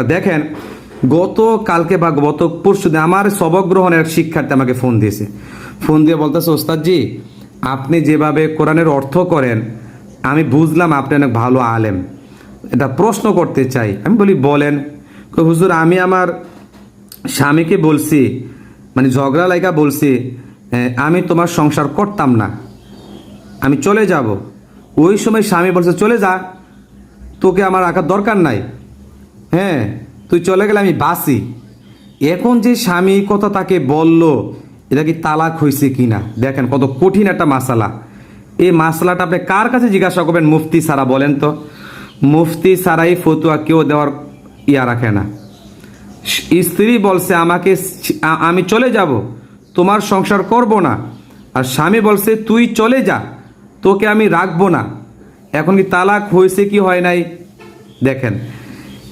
দেখেন গত কালকে বা গত পরশু আমার সবক গ্রহণের শিক্ষার্থী আমাকে ফোন দিয়েছে। ফোন দিয়ে বলতেছে ওস্তাদজি আপনি যেভাবে কোরআনের অর্থ করেন আমি বুঝলাম আপনি অনেক ভালো আলেম। এটা প্রশ্ন করতে চাই। আমি বলি বলেন। হুজুর আমি আমার স্বামীকে বলছি মানে ঝগড়া লাইকা বলছি "এ, আমি তোমার সংসার করতাম না। আমি চলে যাব। ওই সময় স্বামী বলছে চলে যা তোকে আমার রাখার দরকার নাই। হ্যাঁ তুই চলে গেলে আমি বাসি এখন যে স্বামী কথা তাকে বলল, এটা কি তালাক হয়েছে কি না দেখেন কত কঠিন একটা মাসালা। এই মাসালাটা আপনি কার কাছে জিজ্ঞাসা করবেন? মুফতি সারা বলেন তো। মুফতি সারাই ফতুয়া কেউ দেওয়ার ইয়া রাখে না। স্ত্রী বলছে, আমাকে আমি চলে যাব, তোমার সংসার করব না। আর স্বামী বলছে, তুই চলে যা, তোকে আমি রাখব না। এখন কি তালাক হয়েছে কি হয় নাই? দেখেন।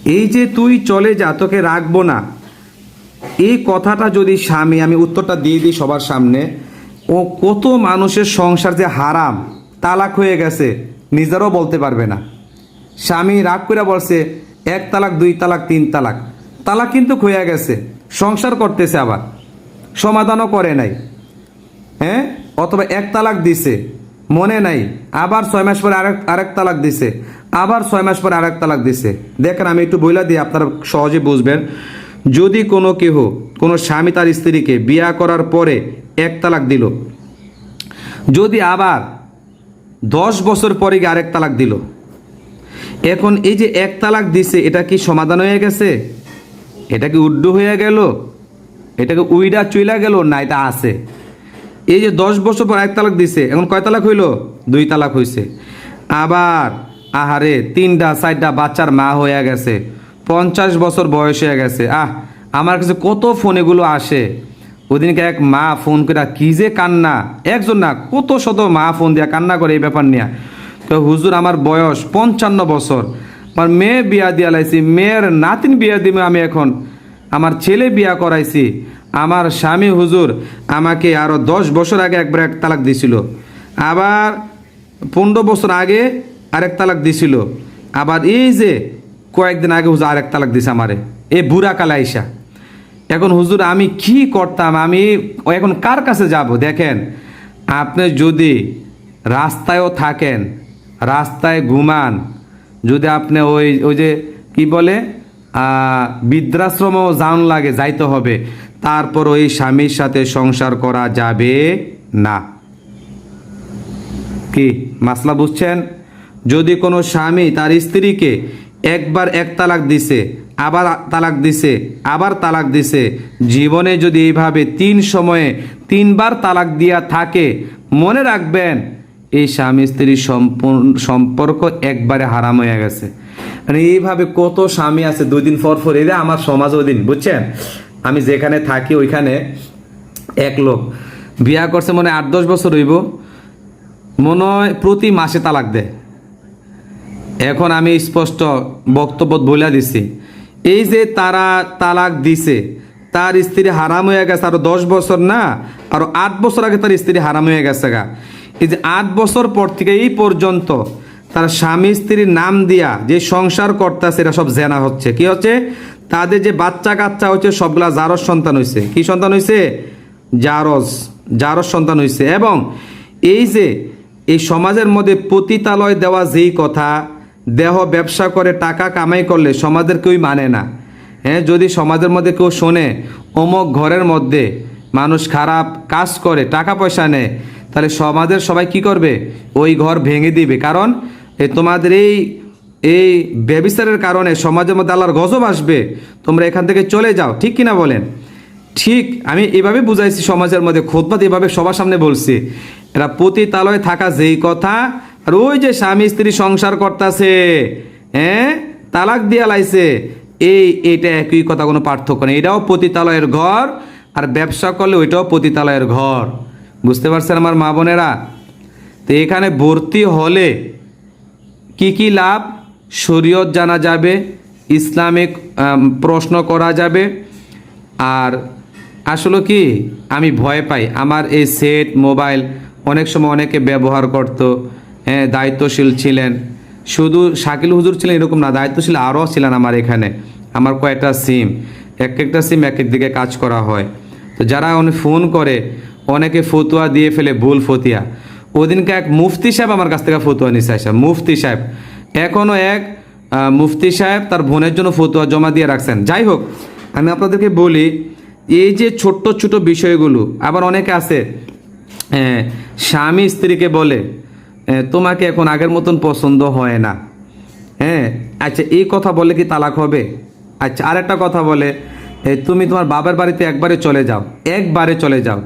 এই যে তুই চলে যা, তোকে রাখব না। এই কথাটা যদি স্বামী, আমি উত্তরটা দিয়ে দিই সবার সামনে। ও কত মানুষের সংসার যে হারাম, তালাক হয়ে গেছে, নিজেরও বলতে পারবে না। স্বামী রাগ করে বলছে, এক তালাক, দুই তালাক, তিন তালাক। তালাক কিন্তু হয়ে গেছে, সংসার করতেছে আবার, সমাধানও করে নাই। হ্যাঁ? অথবা এক তালাক দিছে, মনে নাই, আবার ছয় মাস পরে আরেক আরেক তালাক দিছে। আবার ছয় মাস পরে আরেক তালাক দিছে। দেখেন, আমি একটু বইলা দিয়ে আপনারা সহজে বুঝবেন। যদি কোনো কেহ, কোনো স্বামী তার স্ত্রীকে বিয়া করার পরে এক তালাক দিল, যদি আবার দশ বছর পরে গিয়ে আরেক তালাক দিল, এখন এই যে এক তালাক দিছে, এটা কি সমাধান হয়ে গেছে? এটা কি উড্ডু হয়ে গেল? এটাকে উইডা চইলা গেল? না, এটা আছে। এই যে দশ বছর পর এক তালাক দিছে, এখন কয় তালাক হইল? দুই তালাক হইছে। আবার আহারে, তিনটা, চারটা বাচ্চার মা হয়ে গেছে। পঞ্চাশ বছর বয়স হয়ে গেছে। আহ, আমার কাছে কত ফোন এগুলো আসে। ওদিনকে এক মা ফোন করে কি যে কান্না? একজন না, কত শত মা ফোন দিয়া কান্না করে এই ব্যাপার নিয়ে। তো হুজুর, আমার বয়স পঞ্চান্ন বছর। আমার মেয়ে বিয়া দিয়া লাইছি। মেয়ের নাতিন বিয়া দিবে আমি এখন। আমার ছেলে বিয়া করাইছি। আমার স্বামী হুজুর আমাকে আরও দশ বছর আগে একবার এক তালাক দিছিল। আবার পনেরো বছর আগে আরেক তালাক দিছিল। আবার এই যে কয়েকদিন আগে হুজুর আরেক তালাক দিছে আমারে। এ বুড়া কালাইসা এখন হুজুর আমি কি করতাম? আমি এখন কার কাছে যাব? দেখেন, আপনি যদি রাস্তায়ও থাকেন, রাস্তায় ঘুমান, যদি আপনি ওই ওই যে কি বলে বৃদ্ধাশ্রমও যান লাগে, যাইতে হবে, তারপর ওই স্বামীর সাথে সংসার করা যাবে না। কি, মাসলা বুঝছেন? যদি কোনো স্বামী তার স্ত্রীকে একবার এক তালাক দিছে, আবার তালাক দিছে, আবার তালাক দিছে, জীবনে যদি এইভাবে তিন সময়ে তিনবার তালাক দিয়া থাকে, মনে রাখবেন, এই স্বামী স্ত্রীর সম্পর্ক একবারে হারাম হয়ে গেছে। মানে এইভাবে কত স্বামী আছে দুই দিন পর পর, এরা আমার সমাজ ওই দিন বুঝছেন? আমি যেখানে থাকি ওইখানে এক লোক। বিয়া করছে মনে আট দশ বছর হইব, মনে হয় প্রতি মাসে তালাক দেয়। এখন আমি স্পষ্ট বক্তব্য বলে দিছি। এই যে তারা তালাক দিছে, তার স্ত্রী হারাম হয়ে গেছে আরও দশ বছর না, আরও আট বছর আগে তার স্ত্রী হারাম হয়ে গেছে গা। এই যে আট বছর পর থেকে এই পর্যন্ত তার স্বামী স্ত্রীর নাম দিয়া যে সংসার করতেছে, এটা সব জেনা হচ্ছে। কি হচ্ছে? তাদের যে বাচ্চা কাচ্চা হচ্ছে, সবগুলা জারস সন্তান হয়েছে কি সন্তান হয়েছে জারস জারস সন্তান হয়েছে এবং এই যে এই সমাজের মধ্যে পতিতালয় দেওয়া যেই কথা দেহ ব্যবসা করে, টাকা কামাই করলে সমাজের কেউই মানে না। হ্যাঁ যদি সমাজের মধ্যে কেউ শোনে, অমুক ঘরের মধ্যে মানুষ খারাপ কাজ করে, টাকা পয়সা নেয়, তাহলে সমাজের সবাই কি করবে? ওই ঘর ভেঙে দিবে। কারণ তোমাদের এই এই ব্যবিচারের কারণে সমাজের মধ্যে আল্লাহর গজব আসবে। তোমরা এখান থেকে চলে যাও। ঠিক কিনা বলেন? ঠিক, আমি এভাবে বুঝাইছি সমাজের মধ্যে, খোদবাদ এভাবে সবার সামনে বলছি। এরা পতিতালয়ে থাকা যেই কথা আর ওই যে স্বামী স্ত্রী সংসার করতেছে হ্যাঁ? তালাক দিয়া লাইছে। এই এটা একই কথা, কোনো পার্থক্য নেই। এটাও পতিতালয়ের ঘর, আর ব্যবসা করলে ওইটাও পতিতালয়ের ঘর। বুঝতে পারছেন আমার মা বোনেরা? তো এখানে ভর্তি হলে কি কি লাভ? শরীয়ত জানা যাবে, ইসলামিক প্রশ্ন করা যাবে। আর আসলে কি, আমি ভয় পাই। আমার এই সেট মোবাইল অনেক সময় অনেকে ব্যবহার করতো। হ্যাঁ দায়িত্বশীল ছিলেন। শুধু শাকিল হুজুর ছিলেন এরকম না দায়িত্বশীল আরও ছিলেন আমার এখানে। আমার কয়েকটা সিম এক একটা সিম এক এক দিকে কাজ করা হয়। তো যারা অনেক ফোন করে অনেকে ফতুয়া দিয়ে ফেলে ভুল ফতিয়া। ওদিনকে এক মুফতি সাহেব আমার কাছ থেকে ফতুয়া নিছে আসা মুফতি সাহেব। এখনও এক মুফতি সাহেব তার বোনের জন্য ফতুয়া জমা দিয়ে রাখছেন। যাই হোক আমি আপনাদেরকে বলি এই যে ছোট্ট ছোট বিষয়গুলো আবার অনেকে আছে আহ, স্বামী স্ত্রীকে বলে তোমাকে এখন আগের মতন পছন্দ হয় না। হ্যাঁ আচ্ছা এই কথা বলে কি তালাক হবে? আচ্ছা আরেকটা কথা বলে তুমি তোমার বাবার বাড়িতে একবারে চলে যাও, একবারে চলে যাও,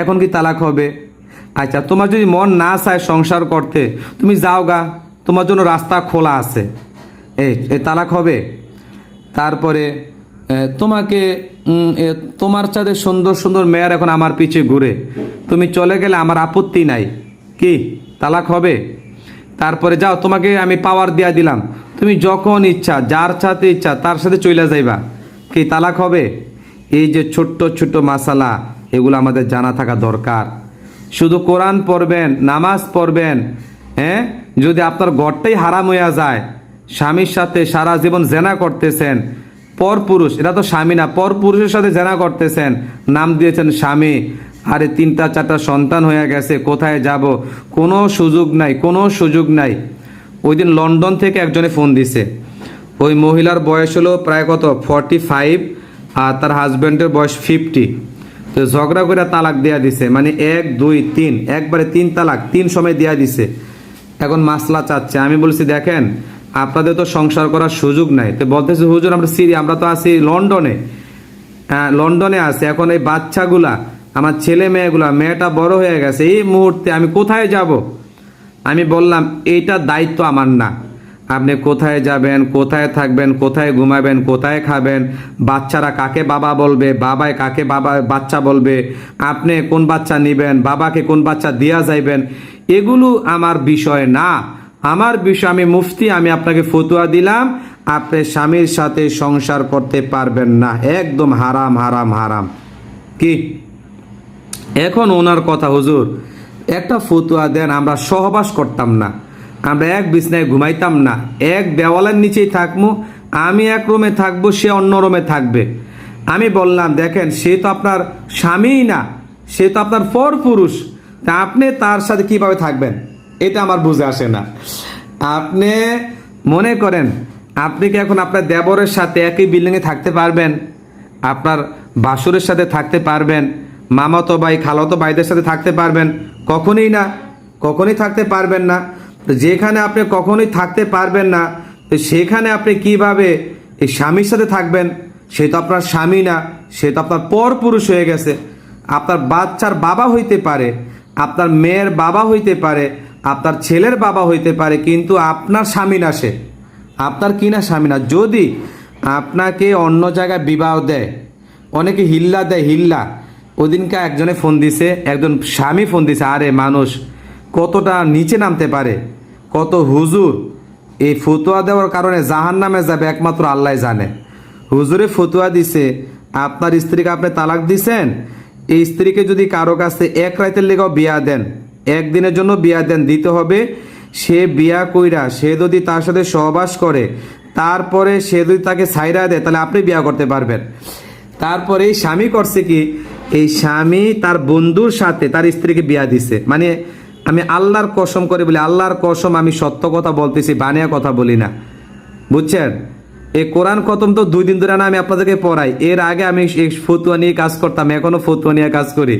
এখন কি তালাক হবে? আচ্ছা তোমার যদি মন না চায় সংসার করতে, তুমি যাও গা, তোমার জন্য রাস্তা খোলা আছে। এই তালাক হবে? তারপরে তোমাকে তোমার চাঁদে সুন্দর সুন্দর মেয়ের এখন আমার পিছে ঘুরে, তুমি চলে গেলে আমার আপত্তি নাই, কি? তালাক হবে। তারপরে যাও, তোমাকে আমি পাওয়ার দিয়া দিলাম। তুমি যখন ইচ্ছা, যার সাথে ইচ্ছা, তার সাথে চলে যাইবা। কি, তালাক হবে? এই যে ছোট্ট ছোট্ট মাসালা, এগুলো আমাদের জানা থাকা দরকার। শুধু কোরআন পড়বেন, নামাজ পড়বেন হ্যাঁ? যদি আপনার ঘরটাই হারাম হইয়া যায়, স্বামীর সাথে সারা জীবন জেনা করতেছেন, পর পুরুষ, এটা তো স্বামী না, পর পুরুষের সাথে জেনা করতেছেন, নাম দিয়েছেন স্বামী আরে তিনটা চারটা সন্তান হয়ে গেছে, কোথায় যাব? কোনো সুযোগ নাই, কোনো সুযোগ নাই। ওই দিন লন্ডন থেকে একজনে ফোন দিছে। ওই মহিলার বয়স হলো প্রায় কত? ফর্টি ফাইভ আর তার হাজব্যান্ডের বয়স ফিফটি তো ঝগড়া করে তালাক দেয়া দিছে। মানে এক, দুই, তিন, একবারে তিন তালাক, তিন সময় দেয়া দিছে। এখন মাসলা চাচ্ছে। আমি বলছি, দেখেন, আপনাদের তো সংসার করার সুযোগ নাই। তো বলতেছে, হুজুর, আমরা সিরি, আমরা তো আছি লন্ডনে। হ্যাঁ লন্ডনে আছে। এখন এই বাচ্চাগুলা আমার ছেলে মেয়েগুলা, মেয়েটা বড় হয়ে গেছে, এই মুহূর্তে আমি কোথায় যাব? আমি বললাম, এইটা দায়িত্ব আমার না। আপনি কোথায় যাবেন, কোথায় থাকবেন, কোথায় ঘুমাবেন, কোথায় খাবেন, বাচ্চারা কাকে বাবা বলবে, বাবায় কাকে বাবা, বাচ্চা বলবে, আপনি কোন বাচ্চা নেবেন, বাবাকে কোন বাচ্চা দেওয়া যাইবেন, এগুলো আমার বিষয় না। আমার বিষয়, আমি মুফতি, আমি আপনাকে ফতুয়া দিলাম, আপনি স্বামীর সাথে সংসার করতে পারবেন না। একদম হারাম হারাম হারাম। কি? এখন ওনার কথা, হুজুর, একটা ফতুয়া দেন, আমরা সহবাস করতাম না। আমরা এক বিছনায় ঘুমাইতাম না। এক দেওয়ালের নিচেই থাকব আমি এক রুমে থাকব, সে অন্য রুমে থাকবে। আমি বললাম, দেখেন, সে তো আপনার স্বামীই না, সে তো আপনার পর পুরুষ। তা আপনি তার সাথে কীভাবে থাকবেন? এটা আমার বুঝে আসে না। আপনি মনে করেন, আপনি কি এখন আপনার দেবরের সাথে একই বিল্ডিংয়ে থাকতে পারবেন? আপনার বাসুরের সাথে থাকতে পারবেন? মামাতো ভাই খালাতো ভাইদের সাথে থাকতে পারবেন। কখনই না, কখনই থাকতে পারবেন না। তো যেখানে আপনি কখনোই থাকতে পারবেন না, তো সেখানে আপনি কীভাবে এই স্বামীর সাথে থাকবেন? সে তো আপনার স্বামী না, সে তো আপনার পর পুরুষ হয়ে গেছে। আপনার বাচ্চার বাবা হইতে পারে, আপনার মেয়ের বাবা হইতে পারে, আপনার ছেলের বাবা হইতে পারে, কিন্তু আপনার স্বামী না সে। আপনার কি না স্বামী না? যদি আপনাকে অন্য জায়গায় বিবাহ দেয়, অনেকে হিল্লা দেয়, হিল্লা। ওদিনকে একজনে ফোন দিছে, একজন স্বামী ফোন দিছে, আরে মানুষ, কতটা নিচে নামতে পারে, কত হুজুর, এই ফতুয়া দেওয়ার কারণে জাহান নামে যাবে একমাত্র আল্লাহ জানে। হুজুরে ফতুয়া দিছে, আপনার স্ত্রীকে আপনি তালাক দিছেন? এই স্ত্রীকে যদি কারও কাছে এক রাতের লেগাও বিয়া দেন, একদিনের জন্য বিয়া দেন, দিতে হবে, সে বিয়া কইরা, সে যদি তার সাথে সহবাস করে, তারপরে সে যদি তাকে ছাইরা দেয়, তাহলে আপনি বিয়া করতে পারবেন। তারপরে স্বামী করছে কি এই স্বামী তার বন্ধুর সাথে তার স্ত্রীকে বিয়া দিছে। মানে আমি আল্লাহর কসম করে বলি, আল্লাহর কসম আমি সত্য কথা বলতেছি, বানিয়া কথা বলি না। বুঝছেন? এই কোরআন খতম তো দুই দিন ধরে না আমি আপনাদেরকে পড়াই। এর আগে আমি ফতুয়া নিয়ে কাজ করতাম, এখনও ফতুয়া নিয়ে কাজ করি।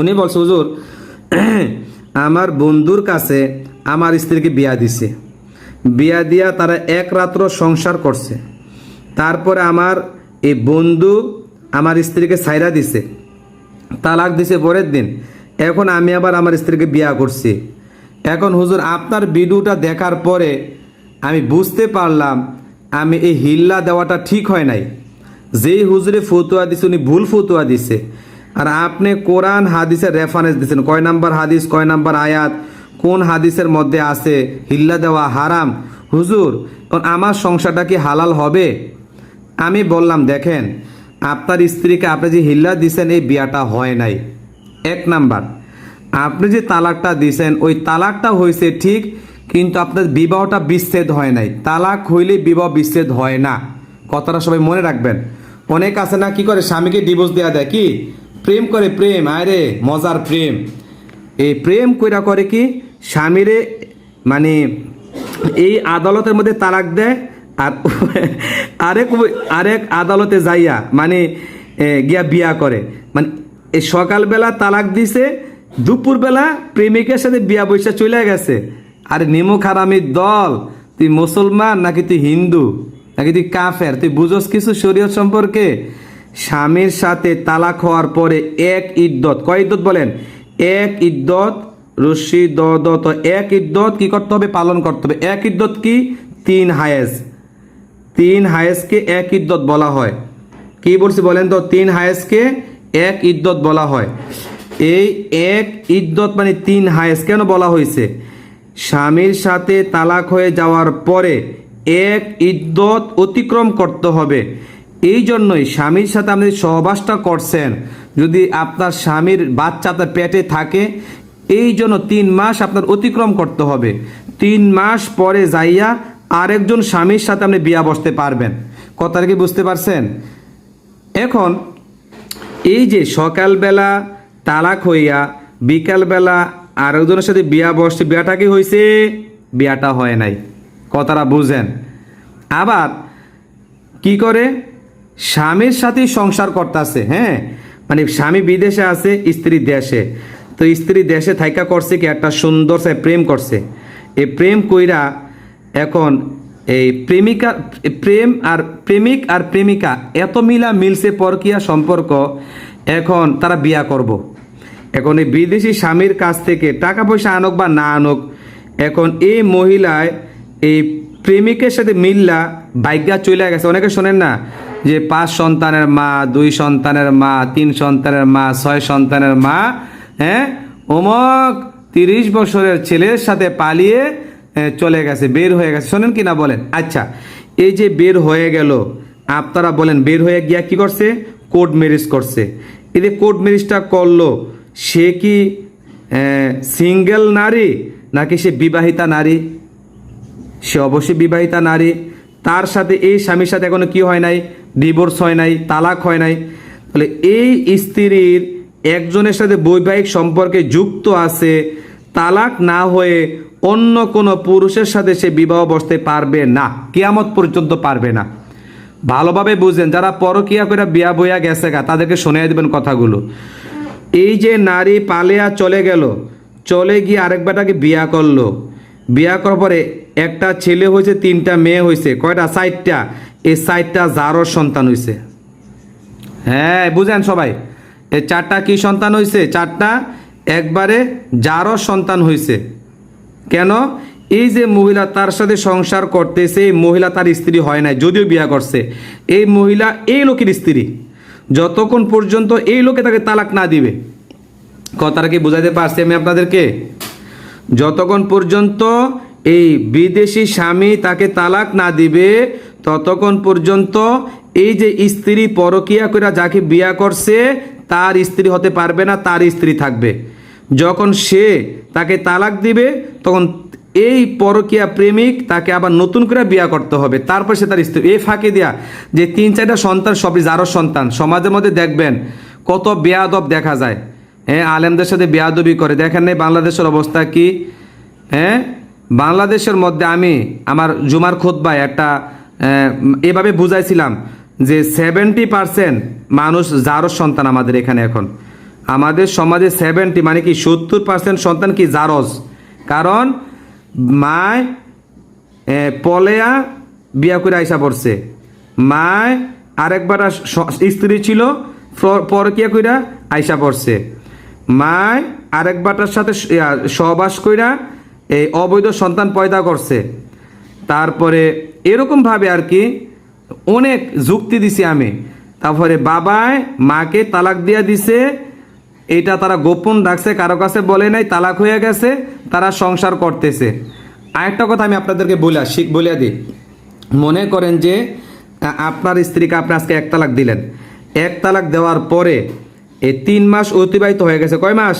উনি বলছে, হুজুর, আমার বন্ধুর কাছে আমার স্ত্রীকে বিয়া দিছে। বিয়া দিয়া তারা এক রাত্র সংসার করছে। তারপরে আমার এই বন্ধু আমার স্ত্রীকে সাইরা দিছে, তালাক দিছে পরের দিন। এখন আমি আবার আমার স্ত্রীকে বিয়া করছি। এখন হুজুর, আপনার ভিডিওটা দেখার পরে আমি বুঝতে পারলাম আমি এই হিল্লা দেওয়াটা ঠিক হয় নাই। যেই হুজুরে ফতুয়া দিছে, উনি ভুল ফতুয়া দিছে। আর আপনি কোরআন হাদিসের রেফারেন্স দিচ্ছেন কয় নাম্বার হাদিস, কয় নাম্বার আয়াত, কোন হাদিসের মধ্যে আছে, হিল্লা দেওয়া হারাম? হুজুর আমার সংসারটা কি হালাল হবে? আমি বললাম, দেখেন, আপনার স্ত্রীকে আপনি যে হিল্লা দিছেন, এই বিয়াটা হয় নাই। এক নাম্বার, আপনি যে তালাকটা দিছেন, ওই তালাকটা হয়েছে ঠিক, কিন্তু আপনার বিবাহটা বিচ্ছেদ হয় নাই। তালাক হইলে বিবাহ বিচ্ছেদ হয় না। কথাটা সবাই মনে রাখবেন। অনেক আছে না, কি করে? স্বামীকে ডিভোর্স দেওয়া দেয় কি? প্রেম করে প্রেম আরে মজার প্রেম। এই প্রেম কইরা করে কি? স্বামীরে মানে এই আদালতের মধ্যে তালাক দেয় আর আরেক আরেক আদালতে যাইয়া মানে গিয়া বিয়া করে। মানে এই সকালবেলা তালাক দিছে, দুপুরবেলা প্রেমিকের সাথে বিয়া বৈশা চলে গেছে। আর নিমুখ হারামির দল, তুই মুসলমান নাকি তুই হিন্দু? নাকি তুই কাফের? তুই বুঝোস কিছু শরীয়ত সম্পর্কে? স্বামীর সাথে তালাক হওয়ার পরে এক ইদ্যত, কয় ইদ্যত বলেন? এক ইদ্যত রশ্মি দ দ এক ইদ্যত কি করতে হবে? পালন করতে হবে। এক ইদ্যত কি? তিন হায়েজ। তিন হায়েসকে এক ইদ্যত বলা হয়। কি বলছি বলেন তো? তিন হায়েসকে এক ইদ্যত বলা হয়। এই এক ইদ্যত মানে তিন হায়েস কেন বলা হয়েছে? স্বামীর সাথে তালাক হয়ে যাওয়ার পরে এক ইদ্যত অতিক্রম করতে হবে। এই জন্যই স্বামীর সাথে আপনি সহবাসটা করছেন। যদি আপনার স্বামীর বাচ্চা আপনার পেটে থাকে, এই জন্য তিন মাস আপনার অতিক্রম করতে হবে। তিন মাস পরে যাইয়া আরেকজন স্বামীর সাথে আপনি বিয়া বসতে পারবেন। কথাটা কি বুঝতে পারছেন? এখন, এই যে সকালবেলা তালাক হইয়া, বিকালবেলা আরেকজনের সাথে বিয়া বসছে বিয়াটা কি হয়েছে বিয়াটা হয় নাই। কথাটা বুঝেন। আবার কি করে? স্বামীর সাথেই সংসার করতেছে হ্যাঁ? মানে স্বামী বিদেশে আছে, স্ত্রী দেশে। তো স্ত্রী দেশে থাইকা করছে কি? একটা সুন্দর সে প্রেম করছে। এই প্রেম কইরা এখন এই প্রেমিকা, প্রেম আর প্রেমিক আর প্রেমিকা এত মিলা মিলছে পরকিয়া সম্পর্ক, এখন তারা বিয়া করব। এখন এই বিদেশি স্বামীর কাছ থেকে টাকা পয়সা আনুক বা না আনুক, এখন এই মহিলায় এই প্রেমিকের সাথে মিল্লা বাইজ্ঞা চলে গেছে অনেকে শোনেন না যে পাঁচ সন্তানের মা, দুই সন্তানের মা, তিন সন্তানের মা, ছয় সন্তানের মা হ্যাঁ অমক তিরিশ বছরের ছেলের সাথে পালিয়ে চলে গেছে, বের হয়ে গেছে। শোনেন কি না বলেন। আচ্ছা এই যে বের হয়ে গেল, আপনারা বলেন, বের হয়ে গিয়া কি করছে? কোর্ট ম্যারেজ করছে। এই যে কোর্ট ম্যারেজটা করল, সে কি সিঙ্গেল নারী নাকি সে বিবাহিতা নারী? সে অবশ্যই বিবাহিতা নারী। তার সাথে এই স্বামীর সাথে এখনও কি হয় নাই? ডিভোর্স হয় নাই, তালাক হয় নাই। তাহলে এই স্ত্রীর একজনের সাথে বৈবাহিক সম্পর্কে যুক্ত আছে তালাক না হয়ে অন্য কোনো পুরুষের সাথে সে বিবাহ বসতে পারবে না, কিয়ামত পর্যন্ত পারবে না। ভালোভাবে বুঝেন, যারা পরকিয়া করে বিয়া বইয়া গেছে গা, তাদেরকে শুনিয়ে দেবেন কথাগুলো। এই যে নারী পালেয়া চলে গেল, চলে গিয়ে আরেক বেটাকে বিয়া করল। বিয়া করার পরে একটা ছেলে হয়েছে, তিনটা মেয়ে হয়েছে, কয়টা? সাইটটা এই সাইটটা জারোর সন্তান হয়েছে। হ্যাঁ বুঝেন সবাই। এই চারটা কি সন্তান হয়েছে? চারটা একবারে যারও সন্তান হয়েছে কেন? এই যে মহিলা তার সাথে সংসার করতেছে, এই মহিলা তার স্ত্রী হয় নাই, যদিও বিয়া করছে। এই মহিলা এই লোকের স্ত্রী। যতক্ষণ পর্যন্ত এই লোকে তাকে তালাক না দিবে। কথাটা কি বুঝাইতে পারছি আমি আপনাদেরকে? যতক্ষণ পর্যন্ত এই বিদেশি স্বামী তাকে তালাক না দিবে, ততক্ষণ পর্যন্ত এই যে স্ত্রী পরকিয়া করে যাকে বিয়া করছে, তার স্ত্রী হতে পারবে না, তার স্ত্রী থাকবে। যখন সে তাকে তালাক দিবে, তখন এই পরকিয়া প্রেমিক তাকে আবার নতুন করে বিয়া করতে হবে। তারপর সে তার স্ত্রী এই ফাঁকে দেয়া যে তিন চারটা সন্তান সবই যারও সন্তান। সমাজের মধ্যে দেখবেন কত বেয়াদব দেখা যায়। হ্যাঁ আলেমদের সাথে বেয়াদবি করে। দেখেন নেই বাংলাদেশের অবস্থা কি? হ্যাঁ বাংলাদেশের মধ্যে আমি আমার জুমার খোদ্বায় একটা এভাবে বুঝাইছিলাম যে সেভেন্টি পার্সেন্ট মানুষ জারস সন্তান আমাদের এখানে এখন। আমাদের সমাজে সেভেন্টি মানে কি সত্তর পার্সেন্ট সন্তান কি জারজ? কারণ মায় পলেয়া বিয়া করে আইসা পড়ছে। মায় আরেকবার স্ত্রী ছিল পরকিয়া কইরা আইসা পড়ছে। মায় আরেকবারটার সাথে সহবাস কইরা এই অবৈধ সন্তান পয়দা করছে। তারপরে এরকমভাবে আর কি অনেক যুক্তি দিছি আমি। তারপরে বাবায় মাকে তালাক দিয়া দিছে এটা তারা গোপন রাখছে, কারও কাছে বলে নাই, তালাক হয়ে গেছে, তারা সংসার করতেছে। আরেকটা কথা আমি আপনাদেরকে বলে শিখ বলে দিই। মনে করেন যে আপনার স্ত্রীকে আপনি আজকে এক তালাক দিলেন। এক তালাক দেওয়ার পরে এই তিন মাস অতিবাহিত হয়ে গেছে। কয় মাস?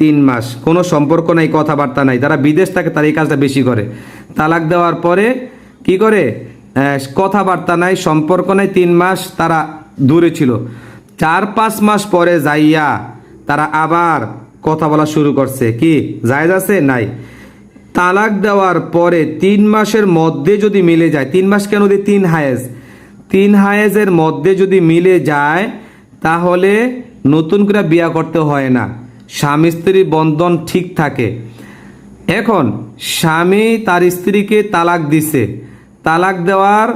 তিন মাস। কোনো সম্পর্ক নাই, কথাবার্তা নাই। তারা বিদেশ থাকে, তারা এই কাজটা বেশি করে। তালাক দেওয়ার পরে কি করে? কথাবার্তা নাই, সম্পর্ক নাই, তিন মাস তারা দূরে ছিল। চার পাঁচ মাস পরে যাইয়া তারা আবার কথা বলা শুরু করছে। কি, জায়জ আছে? নাই। তালাক দেওয়ার পরে তিন মাসের মধ্যে যদি মিলে যায়, তিন মাস কেন দিই তিন হায়েজ? তিন হায়েজের মধ্যে যদি মিলে যায়, তাহলে নতুন করে বিয়া করতে হয় না। স্বামী স্ত্রীর বন্ধন ঠিক থাকে। এখন স্বামী তার স্ত্রীকে তালাক দিছে। তালাক দেওয়ার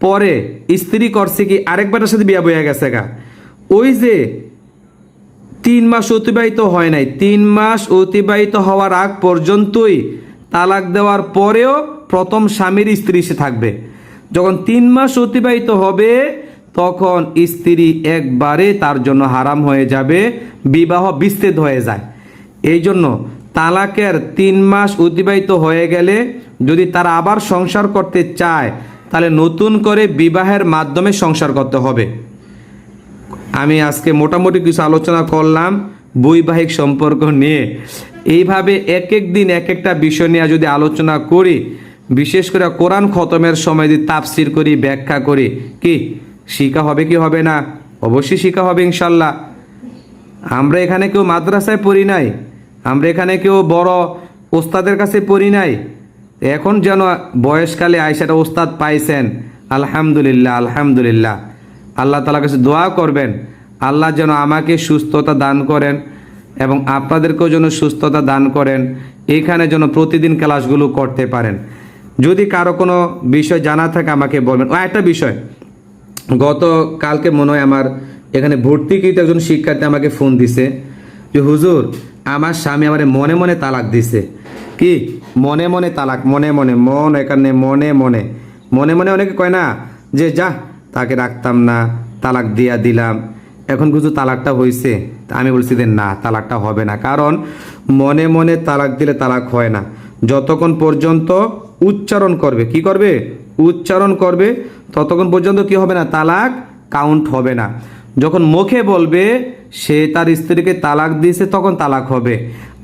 পরে স্ত্রী করছে কি আরেকবারের সাথে বিয়া বইয়া গেছে গা। ওই যে তিন মাস অতিবাহিত হয় নাই। তিন মাস অতিবাহিত হওয়ার আগ পর্যন্তই তালাক দেওয়ার পরেও প্রথম স্বামীর স্ত্রী সে থাকবে। যখন তিন মাস অতিবাহিত হবে, তখন স্ত্রী একবারে তার জন্য হারাম হয়ে যাবে, বিবাহ বিচ্ছেদ হয়ে যায়। এই জন্য তালাকের তিন মাস অতিবাহিত হয়ে গেলে যদি তারা আবার সংসার করতে চায়, তাহলে নতুন করে বিবাহের মাধ্যমে সংসার করতে হবে। আমি আজকে মোটামুটি কিছু আলোচনা করলাম, বৈবাহিক সম্পর্ক নিয়ে। এইভাবে এক এক দিন এক একটা বিষয় নিয়ে যদি আলোচনা করি, বিশেষ করে কোরআন খতমের সময় যদি তাফসির করি, ব্যাখ্যা করি, কি শিখা হবে কি হবে না? অবশ্যই শিখা হবে ইনশাল্লাহ। আমরা এখানে কেউ মাদ্রাসায় পড়ি নাই, আমরা এখানে কেউ বড় ওস্তাদের কাছে পড়ি নাই। এখন যেন বয়সকালে আয়সাটা ওস্তাদ পাইছেন, আলহামদুলিল্লাহ আলহামদুলিল্লাহ। আল্লাহ তালার কাছে দোয়া করবেন। আল্লাহ যেন আমাকে সুস্থতা দান করেন এবং আপনাদেরকেও যেন সুস্থতা দান করেন। এখানে যেন প্রতিদিন ক্লাসগুলো করতে পারেন। যদি কারও কোনো বিষয় জানা থাকে, আমাকে বলবেন। ও, একটা বিষয়। গত কালকে মনে হয় আমার এখানে ভর্তিকৃত একজন শিক্ষার্থী আমাকে ফোন দিছে যে, হুজুর, আমার স্বামী আমার মনে মনে তালাক দিছে। কি? মনে মনে তালাক? মনে মনে, মন এখানে মনে মনে। মনে মনে অনেকে কয় না যে, যা তাকে রাখতাম না, তালাক দিয়া দিলাম। এখন কিছু তালাকটা হয়েছে আমি বলছি যে না, তালাকটা হবে না। কারণ মনে মনে তালাক দিলে তালাক হয় না। যতক্ষণ পর্যন্ত উচ্চারণ করবে, কি করবে? উচ্চারণ করবে, ততক্ষণ পর্যন্ত কি হবে না? তালাক কাউন্ট হবে না। যখন মুখে বলবে, সে তার স্ত্রীকে তালাক দিয়েছে তখন তালাক হবে।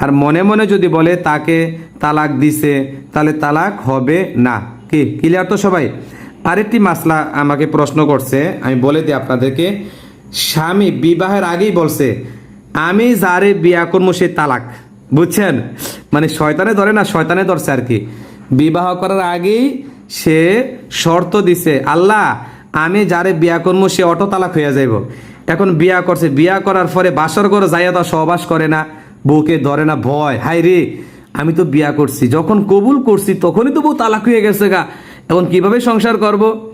আর মনে মনে যদি বলে তাকে তালাক দিছে, তাহলে তালাক হবে না। কি? ক্লিয়ার তো সবাই? আরেকটি মাসলা আমাকে প্রশ্ন করছে, আমি বলে দিই আপনাদেরকে, স্বামী বিবাহের আগেই বলছে, আমি যারে বিয়া করব সে তালাক। বুঝছেন? মানে শয়তানে ধরে না, শয়তানে ধরছে আর কি। বিবাহ করার আগেই সে শর্ত দিছে, আল্লাহ, আমি যারে বিয়া করব সে অটো তালাক হয়ে যাইব। এখন বিয়া করছে, বিয়া করার পরে বাসর করে যাইয়া তো সহবাস করে না, বউকে ধরে না, ভয় হাই রে, আমি তো বিয়া করছি, যখন কবুল করছি তখনই তো বউ তালাক হয়ে গেছে গা। এখন কীভাবে সংসার করব?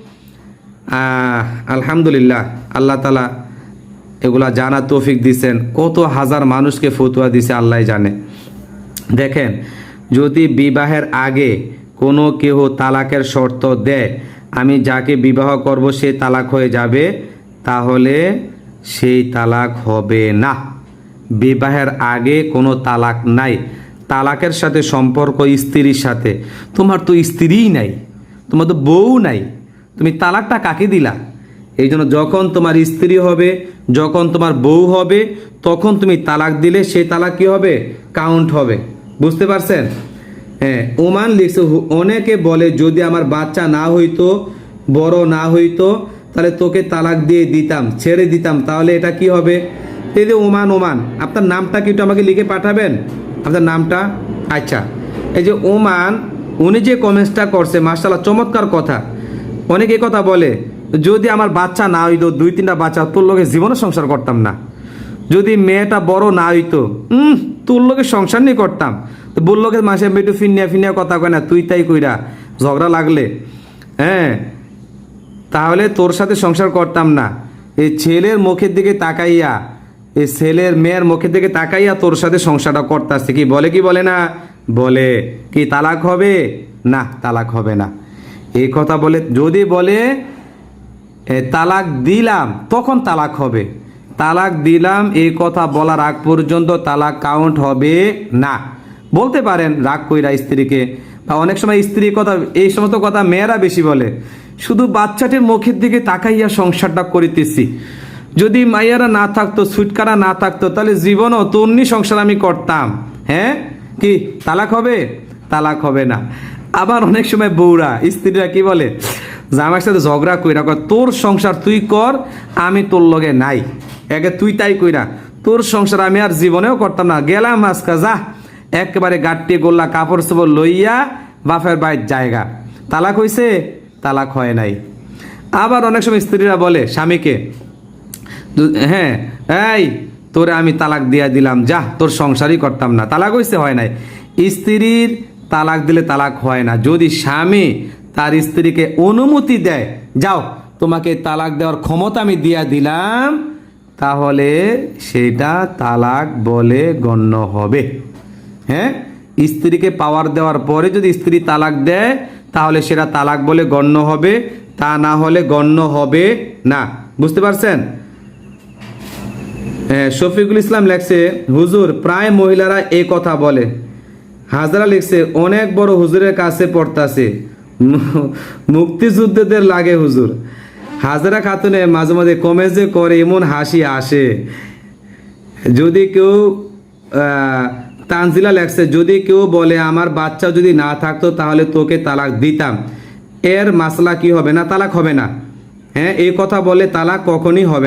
আলহামদুলিল্লাহ, আল্লাহ তালা এগুলা জানা তৌফিক দিছেন। কত হাজার মানুষকে ফতুয়া দিছে আল্লাহ জানে। দেখেন, যদি বিবাহের আগে কোনো কেউ তালাকের শর্ত দেয়, আমি যাকে বিবাহ করব, সে তালাক হয়ে যাবে, তাহলে সেই তালাক হবে না। বিবাহের আগে কোনো তালাক নাই। তালাকের সাথে সম্পর্ক স্ত্রীর সাথে। তোমার তো স্ত্রীই নাই। তোমার তো বউ নাই। তুমি তালাকটা কাকে দিলা? এই জন্য যখন তোমার স্ত্রী হবে, যখন তোমার বউ হবে, তখন তুমি তালাক দিলে, সেই তালাক কি হবে? কাউন্ট হবে। বুঝতে পারছেন? হ্যাঁ ওমান লিখছে অনেকে বলে, যদি আমার বাচ্চা না হইতো, বড় না হইতো, তাহলে তোকে তালাক দিয়ে দিতাম, ছেড়ে দিতাম, তাহলে এটা কি হবে? এই যে ওমান ওমান, আপনার নামটা কি একটু আমাকে লিখে পাঠাবেন? আপনার নামটা? আচ্ছা এই যে ওমান উনি যে কমেন্টসটা করছে মার্শাল্লাহ চমৎকার কথা। অনেকে কথা বলে, যদি আমার বাচ্চা না হইতো, দুই তিনটা বাচ্চা, তোর লোকে জীবনে সংসার করতাম না। যদি মেয়েটা বড় না হইতো তোর লোকে সংসার নিয়ে করতাম। তো বললোকে মাসে একটু ফিনিয়া ফিনিয়া কথা কয় না, তুই তাই কইরা ঝগড়া লাগলে। হ্যাঁ তাহলে তোর সাথে সংসার করতাম না। এই ছেলের মুখের দিকে তাকাইয়া, এই ছেলের মেয়ের মুখের দিকে তাকাইয়া তোর সাথে সংসারটা করতেছে কি বলে কি বলে না? বলে, কি তালাক হবে? না, তালাক হবে না। এই কথা বলে, যদি বলে তালাক দিলাম, তখন তালাক হবে। তালাক দিলাম এই কথা বলার আগ পর্যন্ত তালাক কাউন্ট হবে না। বলতে পারেন রাগ কইরা স্ত্রীকে, বা অনেক সময় স্ত্রীর কথা, এই সমস্ত কথা মেয়েরা বেশি বলে। শুধু বাচ্চাটির মুখের দিকে তাকাইয়া সংসারটা করিতেছি। যদি মাইয়ারা না থাকতো সুটকারা না থাকতো, তাহলে জীবনও তন্নি সংসার আমি করতাম। হ্যাঁ? কি, তালাক হবে? তালাক হবে না। আবার অনেক সময় বউরা, স্ত্রীরা কি বলে জামাইয়ের সাথে ঝগড়া কইরা কয়, তোর সংসার তুই কর, আমি তোর লগে নাই। একে তুই তাই কইরা তোর সংসার আমি আর জীবনেও করতাম না। গেলাম আজকা, যা, একেবারে গাট্টি, গোল্লা, কাপড়, চোপড় লইয়া বাপের বাইর জায়গা। তালাক হইছে, তালাক হয় নাই। আবার অনেক সময় স্ত্রীরা বলে, স্বামীকে হ্যাঁ এই তোরে আমি তালাক দিয়া দিলাম, যা, তোর সংসারই করতাম না। তালাক হইছে, হয় নাই। স্ত্রীর তালাক দিলে তালাক হয় না। যদি স্বামী তার স্ত্রীকে অনুমতি দেয়, যাও, তোমাকে তালাক দেওয়ার ক্ষমতা আমি দিয়া দিলাম, তাহলে সেটা তালাক বলে গণ্য হবে। হ্যাঁ? স্ত্রীকে পাওয়ার দেওয়ার পরে যদি স্ত্রী তালাক দেয়, তাহলে সেটা তালাক বলে গণ্য হবে, তা না হলে গণ্য হবে না। বুঝতে পারছেন? শফিকুল ইসলাম লেখছে, হুজুর, প্রায় মহিলারা এই কথা বলে। হাজরা লিখছে, অনেক বড় হুজুরের কাছে পড়তাছে। মুক্তিযুদ্ধদের লাগে হুজুর। হাজরা খাতুনে মাঝে মাঝে কমেজে করে এমন হাসি আসে। যদি কেউ তানজিলা লেখছে, যদি কেউ বলে, আমার বাচ্চা যদি না থাকতো, তাহলে তোকে তালাক দিতাম। এর মাসলা কি হবে না? তালাক হবে না। হ্যাঁ এই কথা বলে তালাক কখনই হবে না।